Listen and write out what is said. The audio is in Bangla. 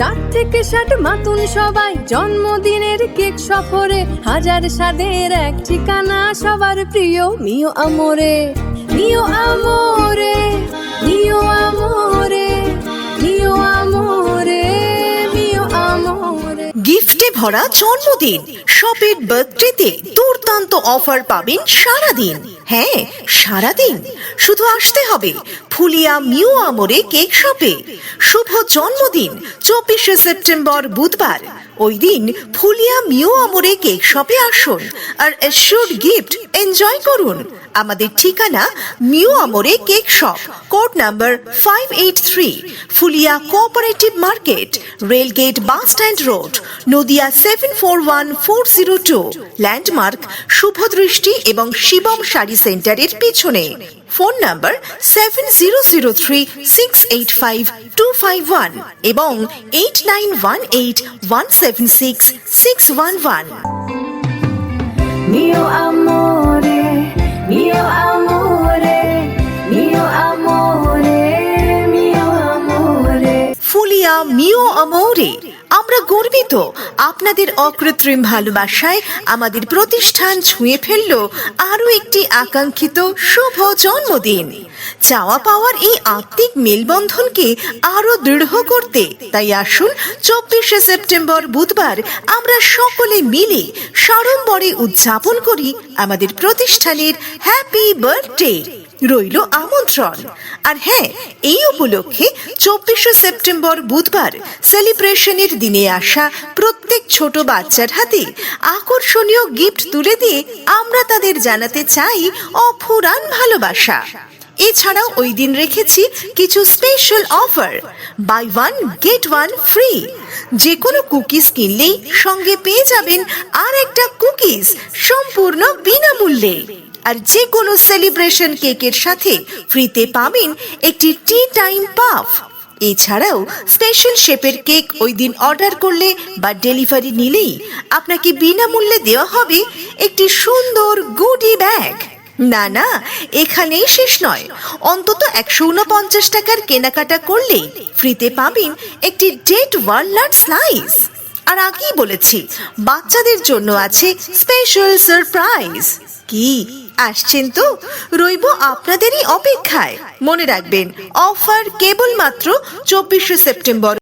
সাত থেকে ষাট মাতুন সবাই, জন্মদিনের কেক সফরে। হাজার স্বাদের এক ঠিকানা, সবার প্রিয় মিও আমরে। মিও আমরে, মিও গিফটে ভরা জন্মদিন। শপের বার্থডেতে দুর্দান্ত অফার পাবেন সারাদিন। হ্যাঁ সারাদিন। শুধু আসতে হবে ফুলিয়া মিউ আমরে কেক শপে। শুভ জন্মদিন, চব্বিশে সেপ্টেম্বর বুধবার। ওই দিন ফুলিয়া মিউ আমরে কেক শপে আসুন আর অ্যাসুড গিফট এনজয় করুন। আমাদের ঠিকানা Mio Amore cake shop, code number five eight three Phulia cooperative market, rail gate bus stand road, Nadia seven four one four zero two landmark Shubhodrishti এবং শিবম শাড়ি সেন্টারের পিছনে। Phone number seven zero zero three six eight five two five one এবং eight nine one eight one seven seven six six one one Mio amore, mio amore, mio amore, mio amore. Fulia mio amore. আমরা গর্বিত। আপনাদের অকৃত্রিম ভালোবাসায় আমাদের প্রতিষ্ঠান ছুঁয়ে ফেলল আরও একটি আকাঙ্ক্ষিত শুভ জন্মদিন। চাওয়া পাওয়ার এই আত্মিক মেলবন্ধনকে আরও দৃঢ় করতে। তাই আসুন, চব্বিশে সেপ্টেম্বর বুধবার আমরা সকলে মিলে সাড়ম্বরে উদযাপন করি আমাদের প্রতিষ্ঠানের হ্যাপি বার্থডে। রইল আমন্ত্রণ। আর হ্যাঁ এই উপলক্ষে চব্বিশে সেপ্টেম্বর বুধবার সেলিব্রেশনের দিনে আসা প্রত্যেক ছোট বাচ্চার হাতে আকর্ষণীয় গিফট তুলে দিয়ে আমরা তাদের জানাতে চাই অফুরান ভালোবাসা। এছাড়াও ওই দিন রেখেছি কিছু special offer buy one get one free যে কোনো কুকিজ কিনলেই সঙ্গে পেয়ে যাবেন আর একটা কুকিজ সম্পূর্ণ বিনামূল্যে। আর যে কোনো সেলিব্রেশন কেকের সাথে ফ্রিতে পাবেন একটি টি টাইম পাফ এছাড়াও স্পেশাল শেপের কেক ওই দিন অর্ডার করলে বা ডেলিভারি নিলেই আপনাকে বিনামূল্যে দেওয়া হবে একটি সুন্দর গুডি ব্যাগ না না, এখানেই শেষ নয়। অন্তত একশো উনপঞ্চাশ টাকার কেনাকাটা করলেই ফ্রিতে পাবেন একটি ডেট ওয়ালনাট স্লাইস আর আগেই বলেছি, বাচ্চাদের জন্য আছে স্পেশাল সারপ্রাইজ কি? আসছেন তো? রইব আপনাদেরই অপেক্ষায়। মনে রাখবেন অফার কেবলমাত্র চব্বিশে সেপ্টেম্বর।